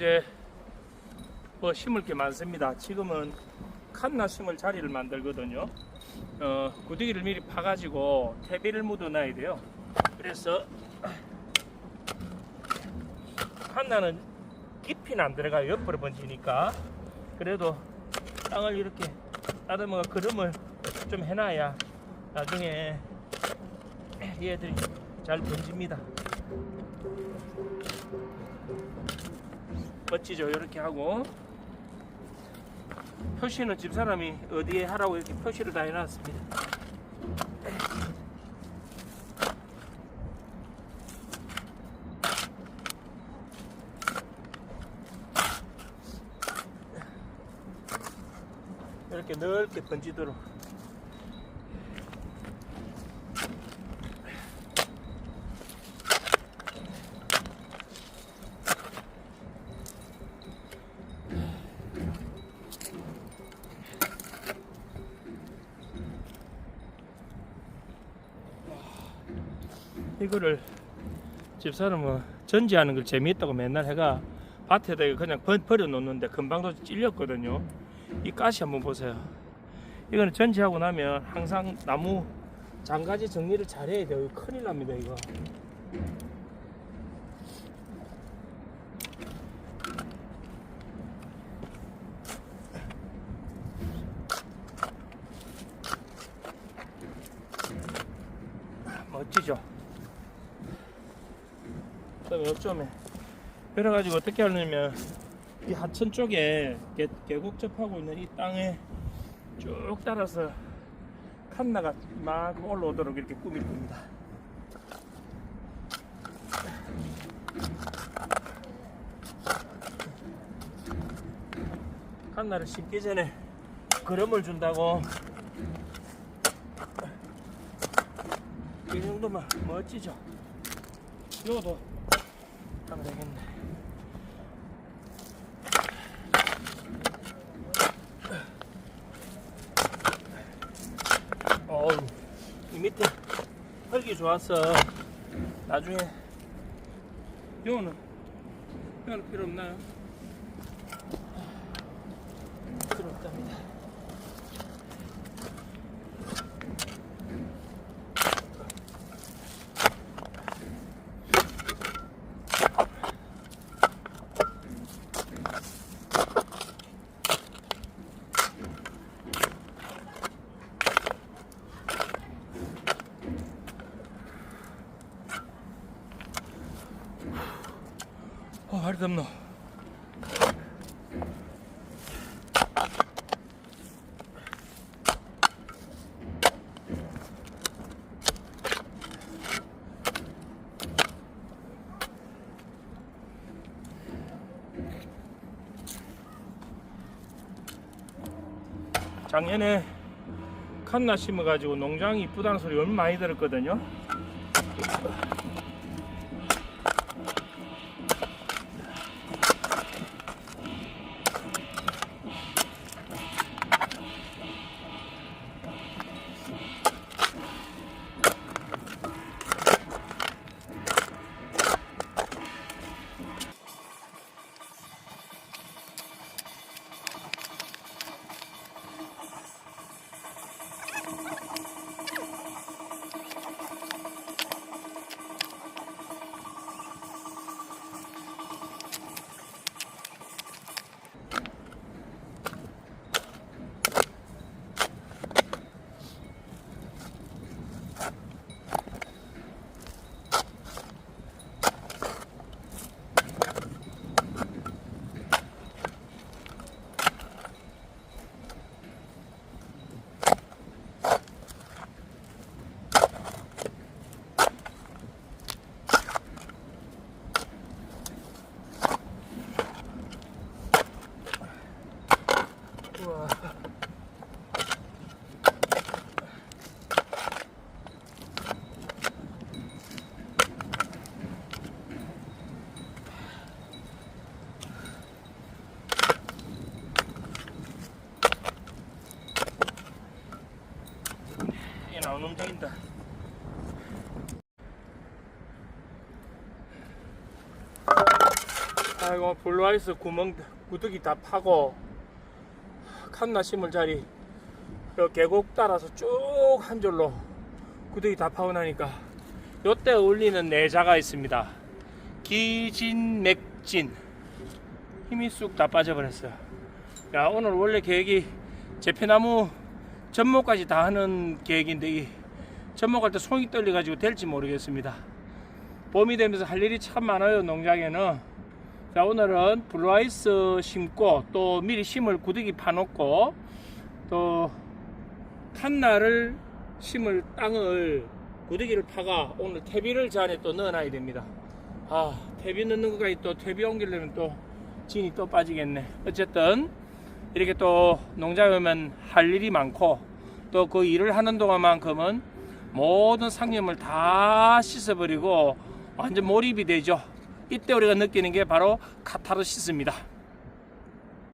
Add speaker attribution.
Speaker 1: 이제 뭐 심을 게 많습니다. 지금은 칸나 심을 자리를 만들거든요. 어, 구데기를 미리 파가지고 퇴비를 묻어놔야 돼요. 그래서 칸나는 깊이는 안 들어가요. 옆으로 번지니까. 그래도 땅을 이렇게 따듬어가 그름을 좀 해놔야 나중에 얘들이 잘 번집니다. 멋지죠? 이렇게 하고 표시는 집사람이 어디에 하라고 이렇게 표시를 다 해놨습니다. 이렇게 넓게 번지도록 이거를 집사람은 전지하는 걸 재미있다고 맨날 해가 밭에다 그냥 버, 버려 놓는데 금방도 찔렸거든요. 이 가시 한번 보세요. 이거는 전지하고 나면 항상 나무 장가지 정리를 잘 해야 돼요. 큰일 납니다, 이거. 멋지죠? 그다음에 요점에 그래가지고 어떻게 하냐면 이 하천 쪽에 계, 계곡 접하고 있는 이 땅에 쭉 따라서 칸나가 막 올라오도록 이렇게 꾸밀 겁니다. 칸나를 심기 전에 그름을 준다고 이 정도면 멋지죠? 이거도 하면 되겠네. 어우, 이 밑에 흙이 좋아서 나중에 이거는 이거는 필요 없나요? 필요 없답니다. 덥노. 작년에 칸나 심어가지고 농장이 이쁘다는 소리 얼마 많이 들었거든요. 아이고 블루아이스 구멍 구더기 다 파고 칸나 심을 자리. 요 계곡 따라서 쭉 한 줄로 구더기 다 파고 나니까 요때 어울리는 내자가 있습니다. 기진맥진. 힘이 쑥 다 빠져버렸어요. 야 오늘 원래 계획이 제페나무 접목까지 다 하는 계획인데 이 접목할 때 손이 떨려가지고 될지 모르겠습니다. 봄이 되면서 할 일이 참 많아요 농장에는 자 오늘은 블루아이스 심고 또 미리 심을 구더기 파놓고 또 칸나를 심을 땅을 구더기를 파가 오늘 퇴비를 저 안에 또 넣어놔야 됩니다 아 퇴비 넣는 것까지 또 퇴비 옮기려면 또 진이 또 빠지겠네 어쨌든 이렇게 또 농장에 오면 할 일이 많고 또 그 일을 하는 동안만큼은 모든 상념을 다 씻어버리고 완전 몰입이 되죠. 이때 우리가 느끼는 게 바로 카타르시스입니다.